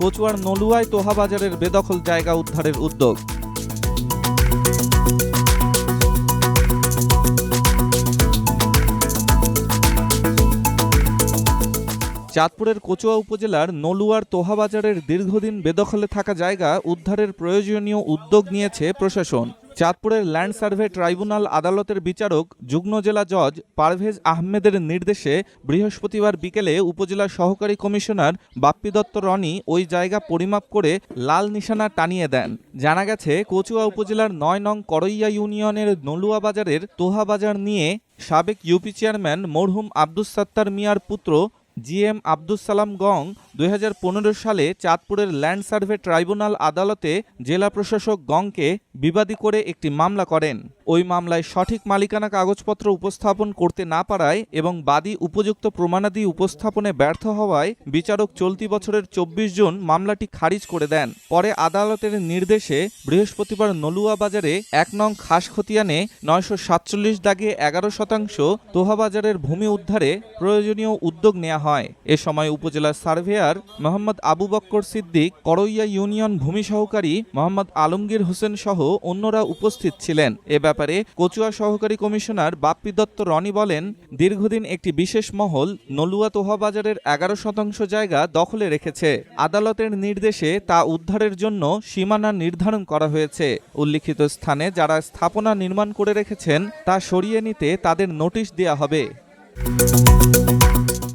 কচুয়ার নলুয়ায় তোহাবাজারের বেদখল জায়গা উদ্ধারের উদ্যোগ। চাঁদপুরের কচুয়া উপজেলার নলুয়ার তোহাবাজারের দীর্ঘদিন বেদখলে থাকা জায়গা উদ্ধারের প্রয়োজনীয় উদ্যোগ নিয়েছে প্রশাসন। চাঁদপুরের ল্যান্ড সার্ভে ট্রাইব্যুনাল আদালতের বিচারক, যুগ্ম জেলা জজ পারভেজ আহমেদের নির্দেশে বৃহস্পতিবার বিকেলে উপজেলা সহকারী কমিশনার বাপ্পি দত্ত রনি ওই জায়গা পরিমাপ করে লাল নিশানা টানিয়ে দেন। জানা গেছে, কচুয়া উপজেলার নয় নং করইয়া ইউনিয়নের নলুয়া বাজারের তোহা বাজার নিয়ে সাবেক ইউপি চেয়ারম্যান মরহুম আব্দুস সাত্তার মিয়ার পুত্র জি এম আব্দুস সালাম গং দু হাজার পনেরো সালে চাঁদপুরের ল্যান্ড সার্ভে ট্রাইব্যুনাল আদালতে জেলা প্রশাসক গংকে বিবাদী করে একটি মামলা করেন। ওই মামলায় সঠিক মালিকানা কাগজপত্র উপস্থাপন করতে না পারায় এবং বাদী উপযুক্ত প্রমাণাদি উপস্থাপনে ব্যর্থ হওয়ায় বিচারক চলতি বছরের চব্বিশ জুন মামলাটি খারিজ করে দেন। পরে আদালতের নির্দেশে বৃহস্পতিবার নলুয়া বাজারে এক নং খাস খতিয়ানে নয়শো সাতচল্লিশ দাগে এগারো শতাংশ তোহা বাজারের ভূমি উদ্ধারে প্রয়োজনীয় উদ্যোগ নেওয়া হয়। এ সময় উপজেলার সার্ভেয়ার মোহাম্মদ আবু বক্কর সিদ্দিক, করইয়া ইউনিয়ন ভূমি সহকারী মোহাম্মদ আলমগীর হোসেন সহ অন্যরা উপস্থিত ছিলেন। এ ব্যাপারে কচুয়া সহকারী কমিশনার বাপ্পি দত্ত রনি বলেন, দীর্ঘদিন একটি বিশেষ মহল নলুয়া তোহা বাজারের এগারো শতাংশ জায়গা দখলে রেখেছে। আদালতের নির্দেশে তা উদ্ধারের জন্য সীমানা নির্ধারণ করা হয়েছে। উল্লিখিত স্থানে যারা স্থাপনা নির্মাণ করে রেখেছেন, তা সরিয়ে নিতে তাদের নোটিশ দেওয়া হবে।